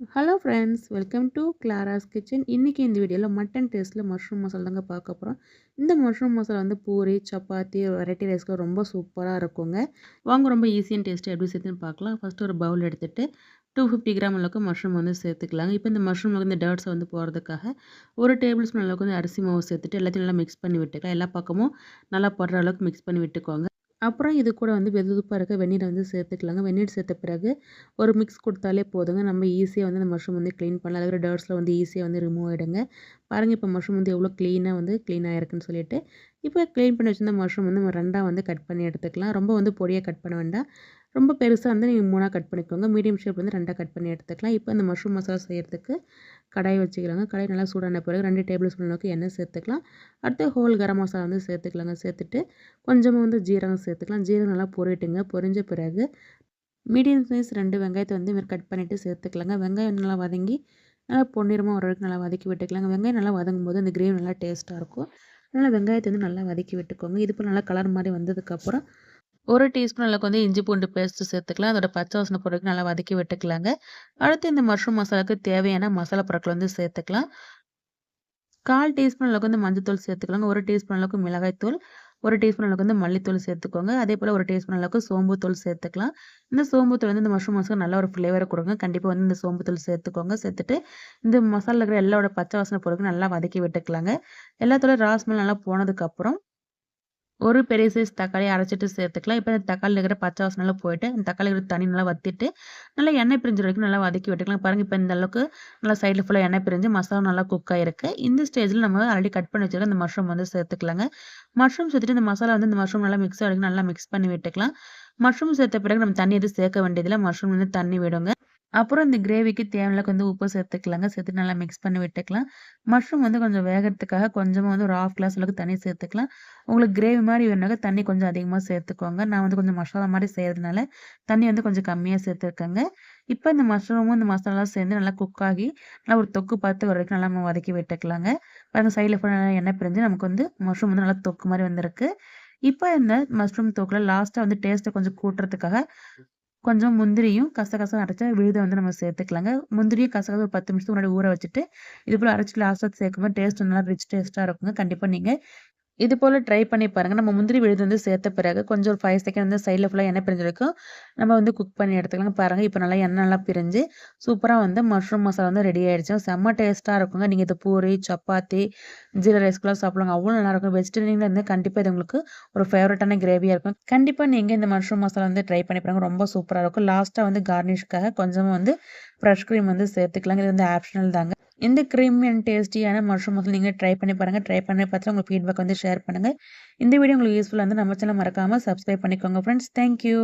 Hello friends welcome to Clara's kitchen இன்றைக்கி இந்த வீடியோவில் மட்டன் டேஸ்ட்டில் மஷ்ரூம் மசாலா தாங்க பார்க்க போகிறோம் இந்த மஷ்ரூம் மசாலா வந்து பூரி சப்பாத்தி வெரைட்டி ரைஸ்க்கு ரொம்ப சூப்பராக இருக்குங்க. வாங்க ரொம்ப ஈஸியான டேஸ்ட்டு எப்படி சேர்த்துன்னு பார்க்கலாம். ஃபஸ்ட்டு ஒரு பவுல் எடுத்துகிட்டு டூ ஃபிஃப்டி கிராம் அளவுக்கு மஷ்ரூம் வந்து சேர்த்துக்கலாங்க. இப்போ இந்த மஷ்ரூம் இந்த டேர்ட்ஸை வந்து போகிறதுக்காக ஒரு டேபிள் ஸ்பூன் அளவுக்கு வந்து அரிசி மாவு சேர்த்துட்டு எல்லாத்தையும் நல்லா மிக்ஸ் பண்ணி விட்டுக்கலாம். எல்லா பக்கமும் நல்லா போடுற அளவுக்கு மிக்ஸ் பண்ணி விட்டுக்கோங்க. அப்புறம் இது கூட வந்து வெதுப்பாக இருக்க வெந்நீரை வந்து சேர்த்துக்கலாங்க. வெந்நீர் சேர்த்த பிறகு ஒரு மிக்ஸ் கொடுத்தாலே போதுங்க. நம்ம ஈஸியாக வந்து அந்த மஷ்ரூம் வந்து க்ளீன் பண்ணலாம். அதில் டர்ட்ஸில் வந்து ஈஸியாக வந்து ரிமூவ் ஆகிடுங்க பாருங்கள் இப்போ மஷ்ரூம் வந்து எவ்வளோ க்ளீனாக வந்து க்ளீனாக இருக்குன்னு சொல்லிட்டு. இப்போ க்ளீன் பண்ணி வச்சுருந்த மஷ்ரூம் வந்து நம்ம ரெண்டாக வந்து கட் பண்ணி எடுத்துக்கலாம். ரொம்ப வந்து பொடியாக கட் பண்ண வேண்டாம். ரொம்ப பெருசாக வந்து நீங்கள் மூணாக கட் பண்ணிக்கோங்க. மீடியம் ஷேப் வந்து ரெண்டாக கட் பண்ணி எடுத்துக்கலாம். இப்போ இந்த மஷ்ரூம் மசாலா செய்கிறதுக்கு கடாய் வச்சுக்கலாங்க. கடாய் நல்லா சூடான பிறகு ரெண்டு டேபிள் ஸ்பூன் அளவுக்கு எண்ணெய் சேர்த்துக்கலாம். அடுத்து ஹோல் கரம் மசாலா வந்து சேர்த்துக்கலாங்க. சேர்த்துட்டு கொஞ்சமாக வந்து ஜீரகம் சேர்த்துக்கலாம். ஜீரகம் நல்லா பொரிட்டுங்க. பொரிஞ்ச பிறகு மீடியம் சைஸ் ரெண்டு வெங்காயத்தை வந்து மாதிரி கட் பண்ணிவிட்டு சேர்த்துக்கலாங்க. வெங்காயம் நல்லா வதங்கி நல்லா பொன்னிறமாக ஓரளவுக்கு நல்லா வதக்கி விட்டுக்கலாங்க. வெங்காயம் நல்லா வதங்கும் போது அந்த கிரேவி நல்லா டேஸ்ட்டாக இருக்கும். அதனால் வெங்காயத்தை வந்து நல்லா வதக்கி விட்டுக்கோங்க. இது போல் நல்லா கலர் மாதிரி வந்ததுக்கப்புறம் ஒரு டீஸ்பூன் அளவுக்கு வந்து இஞ்சி பூண்டு பேஸ்ட்டு சேர்த்துக்கலாம். அதோட பச்சை வாசனை பொருட்கள் நல்லா வதக்கி விட்டுக்கலாங்க. அடுத்து இந்த மஷ்ரூம் மசாலாவுக்கு தேவையான மசாலா பொருட்கள் வந்து சேர்த்துக்கலாம். கால் டீஸ்பூன் அளவுக்கு வந்து மஞ்சத்தூள் சேர்த்துக்கலாங்க. ஒரு டீஸ்பூன் அளவுக்கு மிளகாய்த்தூள் ஒரு டீஸ்பூன் அளவுக்கு வந்து மல்லித்தூள் சேர்த்துக்கோங்க. அதே போல் ஒரு டீஸ்பூன் அளவுக்கு சோம்புத்தூள் சேர்த்துக்கலாம். இந்த சோம்புத்தூள் வந்து இந்த மஷ்ரூம் மசாலா நல்ல ஒரு ஃப்ளேவரை கொடுங்க. கண்டிப்பாக வந்து இந்த சோம்புத்தூள் சேர்த்துக்கோங்க. சேர்த்துட்டு இந்த மசாலா இருக்கிற எல்லாரோட பச்சை வாசனை பொருட்கள் நல்லா வதக்கி விட்டுக்கலாங்க. எல்லாத்தோட ராஸ்மெல் நல்லா போனதுக்கப்புறம் ஒரு பெரிய சைஸ் தக்காளி அரைச்சிட்டு சேர்த்துக்கலாம். இப்போ இந்த தக்காளி இருக்கிற பச்சை வாசனெல்லாம் போயிட்டு அந்த தக்காளி இருக்கிற தண்ணி நல்லா வத்திட்டு நல்லா எண்ணெய் பிரிஞ்சு வரைக்கும் நல்லா வதக்கி விட்டுக்கலாம். பாருங்கள் இப்போ இந்த அளவுக்கு நல்லா சைடில் ஃபுல்லாக எண்ணெய் பிரிஞ்சு மசாலா நல்லா குக் ஆகிருக்கு இந்த ஸ்டேஜில் நம்ம ஆல்ரெடி கட் பண்ணி வச்சுருக்க இந்த மஷ்ரூம் வந்து சேர்த்துக்கலாங்க. மஷ்ரூம் சேர்த்துட்டு இந்த மசாலா வந்து இந்த மஷ்ரூம் நல்லா மிக்ஸ் ஆகிருக்கு நல்லா மிக்ஸ் பண்ணி விட்டுக்கலாம். மஷ்ரூம் சேர்த்த பிறகு நம்ம தண்ணி எதுவும் சேர்க்க வேண்டியதில்லை. மஷ்ரூம் வந்து தண்ணி விடுங்க. அப்புறம் இந்த கிரேவிக்கு தேவையான கொஞ்சம் உப்பு சேர்த்துக்கலாங்க. சேர்த்து நல்லா மிக்ஸ் பண்ணி விட்டுக்கலாம். மஷ்ரூம் வந்து கொஞ்சம் வேகிறதுக்காக கொஞ்சமாக வந்து ஒரு ஆஃப் கிளாஸ் அளவுக்கு தண்ணி சேர்த்துக்கலாம். உங்களுக்கு கிரேவி மாதிரி வேணுனாக்க தண்ணி கொஞ்சம் அதிகமாக சேர்த்துக்கோங்க. நான் வந்து கொஞ்சம் மசாலா மாதிரி செய்கிறதுனால தண்ணி வந்து கொஞ்சம் கம்மியாக சேர்த்துருக்கேங்க. இப்போ இந்த மஷ்ரூமும் இந்த மசாலாலாம் சேர்ந்து நல்லா குக் ஆகி நல்லா ஒரு தொக்கு பார்த்து வரைக்கும் நல்லா நம்ம வதக்கி விட்டுக்கலாங்க. அந்த சைடில் ஃபுல்லாக எண்ணெய் பிரிஞ்சு நமக்கு வந்து மஷ்ரூம் வந்து நல்லா தொக்கு மாதிரி வந்திருக்கு. இப்போ இந்த மஷ்ரூம் தொக்கில் லாஸ்ட்டாக வந்து டேஸ்ட்டை கொஞ்சம் கூட்டுறதுக்காக கொஞ்சம் முந்திரியும் கசகசம் அரைச்ச விழுதை வந்து நம்ம சேர்த்துக்கலாங்க. முந்திரியும் கசகசம் ஒரு பத்து நிமிஷத்துக்கு முன்னாடி ஊற வச்சுட்டு இது போல் அரைச்சி லாஸ்ட்டாக சேர்க்கும்போது டேஸ்ட் நல்லா ரிச் டேஸ்ட்டாக இருக்குங்க. கண்டிப்பாக நீங்கள் இது போல் ட்ரை பண்ணி பாருங்கள் நம்ம முந்திரி விழுது வந்து சேர்த்த பிறகு கொஞ்சம் ஒரு ஃபைவ் செகண்ட் வந்து சைடில் ஃபுல்லாக எண்ணெய் பிரிஞ்சிருக்கும். நம்ம வந்து குக் பண்ணி எடுத்துக்கலாம் பாருங்கள் இப்போ நல்லா எண்ணெய் நல்லா பிரிஞ்சு சூப்பராக வந்து மஷ்ரூம் மசாலா வந்து ரெடி ஆகிடுச்சு செம்ம டேஸ்ட்டாக இருக்குங்க. நீங்கள் இது பூரி சப்பாத்தி ஜீரா ரைஸ்க்குலாம் சாப்பிடுவாங்க அவ்வளோ நல்லாயிருக்கும் வெஜிடேரியனில் வந்து கண்டிப்பாக இது உங்களுக்கு ஒரு ஃபேவரட்டான கிரேவியாக இருக்கும். கண்டிப்பாக நீங்கள் இந்த மஷ்ரூம் மசாலா வந்து ட்ரை பண்ணி பாருங்கள் ரொம்ப சூப்பராக இருக்கும். லாஸ்ட்டாக வந்து கார்னிஷ்க்காக கொஞ்சமாக வந்து ஃப்ரெஷ் க்ரீம் வந்து சேர்த்துக்கலாம் இது வந்து ஆப்ஷனல் தாங்க. இந்த க்ரீம் அண்ட் டேஸ்டியான மஷ்ரூம் மசாலா நீங்கள் ட்ரை பண்ணி பாருங்கள் ட்ரை பண்ணி பார்த்து உங்களுக்கு ஃபீட்பேக் வந்து ஷேர் பண்ணுங்கள் இந்த வீடியோ உங்களுக்கு யூஸ்ஃபுல்லாக வந்து நம்ம சேனல் மறக்காமல் சப்ஸ்கிரைப் பண்ணிக்கோங்க ஃப்ரெண்ட்ஸ் தேங்க்யூ